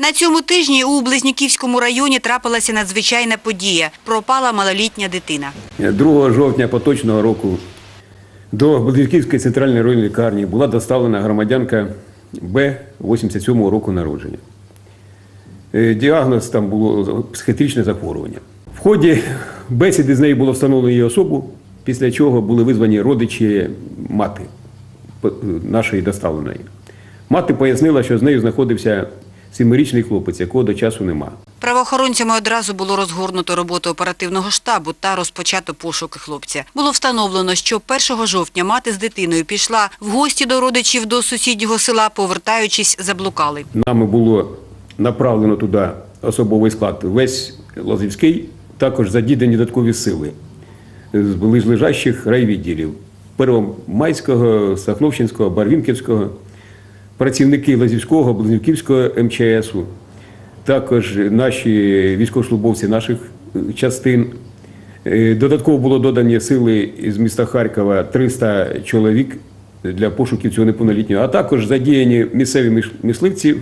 На цьому тижні у Близнюківському районі трапилася надзвичайна подія. Пропала малолітня дитина. 2 жовтня поточного року до Близнюківської центральної районної лікарні була доставлена громадянка Б 87-го року народження. Е, Діагноз там було психіатричне захворювання. В ході бесіди з нею було встановлено її особу, після чого були визвані родичі мати нашої доставленої. Мати пояснила, що з нею знаходився семирічний хлопець, якого до часу нема. Правоохоронцями одразу було розгорнуто роботу оперативного штабу та розпочато пошуки хлопця. Було встановлено, що 1 жовтня мати з дитиною пішла в гості до родичів до сусіднього села, повертаючись, заблукали. Нами було направлено туди особовий склад весь Лазівський, також задідані додаткові сили з ближлежащих райвідділів Первомайського, Сахновщинського, Барвінківського, працівники Лазівського, Близнюківського МЧСу, також наші військовослужбовці наших е, частин. Е, Додатково було додані сили з міста Харкова 300 чоловік для пошуків цього неповнолітнього, а також задіяні місцеві мисливці в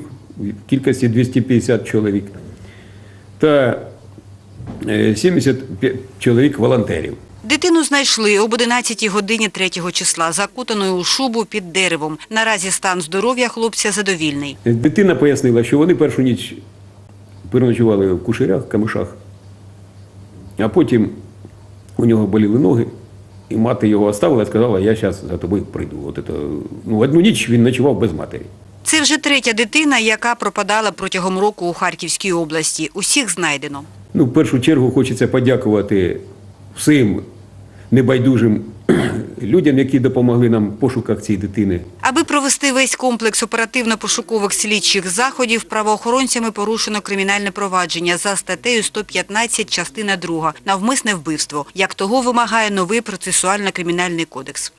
кількості 250 чоловік та е, 75 чоловік волонтерів. Дитину знайшли об 11 годині 3 числа, закутаною у шубу під деревом. Наразі стан здоров'я хлопця задовільний. Дитина пояснила, що вони першу ніч переночували в кушерях, камишах, а потім у нього боліли ноги, і мати його оставила і сказала, я зараз за тобою прийду. От це, ну, одну ніч він ночував без матері. Це вже третя дитина, яка пропадала протягом року у Харківській області. Усіх знайдено. Ну, в першу чергу хочеться подякувати всім небайдужим людям, які допомогли нам в пошуках цієї дитини. Аби провести весь комплекс оперативно-пошукових слідчих заходів, правоохоронцями порушено кримінальне провадження за статтею 115, частина 2 – навмисне вбивство, як того вимагає новий процесуально-кримінальний кодекс.